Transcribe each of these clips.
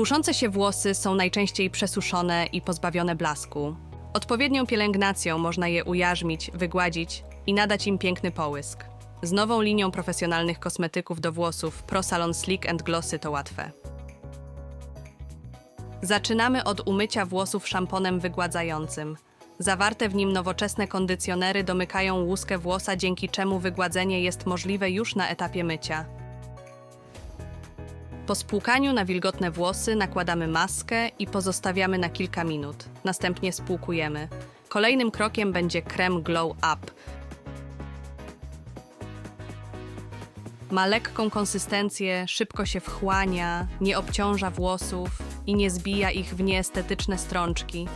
Puszące się włosy są najczęściej przesuszone i pozbawione blasku. Odpowiednią pielęgnacją można je ujarzmić, wygładzić i nadać im piękny połysk. Z nową linią profesjonalnych kosmetyków do włosów Pro Salon Slick and Glossy to łatwe. Zaczynamy od umycia włosów szamponem wygładzającym. Zawarte w nim nowoczesne kondycjonery domykają łuskę włosa, dzięki czemu wygładzenie jest możliwe już na etapie mycia. Po spłukaniu na wilgotne włosy nakładamy maskę i pozostawiamy na kilka minut. Następnie spłukujemy. Kolejnym krokiem będzie krem Glow Up. Ma lekką konsystencję, szybko się wchłania, nie obciąża włosów i nie zbija ich w nieestetyczne strączki.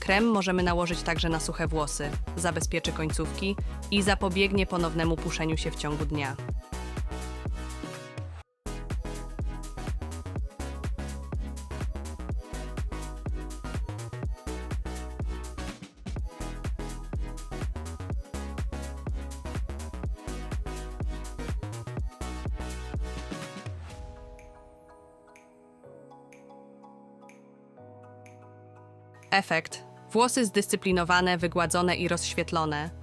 Krem możemy nałożyć także na suche włosy, zabezpieczy końcówki i zapobiegnie ponownemu puszeniu się w ciągu dnia. Efekt. Włosy zdyscyplinowane, wygładzone i rozświetlone.